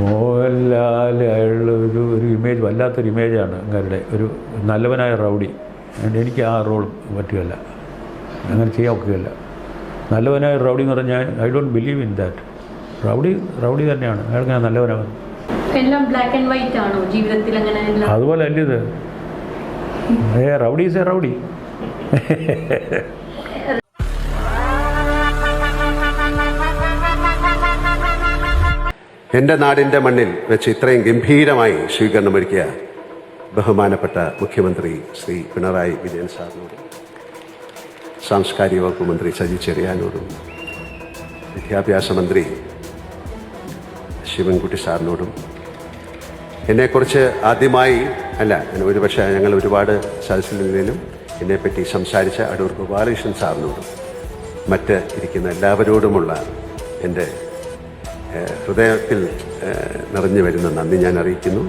മോഹൻലാൽ ഒരു ഒരു ഇമേജ് വല്ലാത്തൊരു ഇമേജാണ് അങ്ങരുടെ ഒരു നല്ലവനായ റൗഡി. അതുകൊണ്ട് എനിക്ക് ആ റോൾ പറ്റുകയല്ല. അങ്ങനെ ചെയ്യാൻ ഒക്കുകയല്ല. നല്ലവനായ റൗഡി എന്ന് പറഞ്ഞാൽ I don't believe in that rowdy rowdy തന്നെയാണ്. അയാൾക്ക് ഞാൻ നല്ലവനാണ്. എല്ലാം ബ്ലാക്ക് ആൻഡ് വൈറ്റ് ആണോ? ജീവിതത്തിൽ അങ്ങനെ അതുപോലെ അല്ല ഇത്. ഏ റൗഡി എ റൗഡി. എന്റെ നാടിന്റെ മണ്ണിൽ വെച്ച് ഇത്രയും ഗംഭീരമായി സ്വീകരണമൊരുക്കിയ ബഹുമാനപ്പെട്ട മുഖ്യമന്ത്രി ശ്രീ പിണറായി വിജയൻ സാറിനോടും സാംസ്കാരിക വകുപ്പ് മന്ത്രി സജി ചെറിയാനോടും വിദ്യാഭ്യാസ മന്ത്രി ശിവൻകുട്ടി സാറിനോടും എന്നെക്കുറിച്ച് ആദ്യമായി അല്ല ഒരുപക്ഷെ ഞങ്ങൾ ഒരുപാട് സദസ്സിലും എന്നെപ്പറ്റി സംസാരിച്ച അടൂർ ഗോപാലകൃഷ്ണൻ സാറിനോടും മറ്റ് ഇരിക്കുന്ന എല്ലാവരോടുമുള്ള എന്റെ ഹൃദയത്തിൽ നിറഞ്ഞു വരുന്ന നന്ദി ഞാൻ അറിയിക്കുന്നു.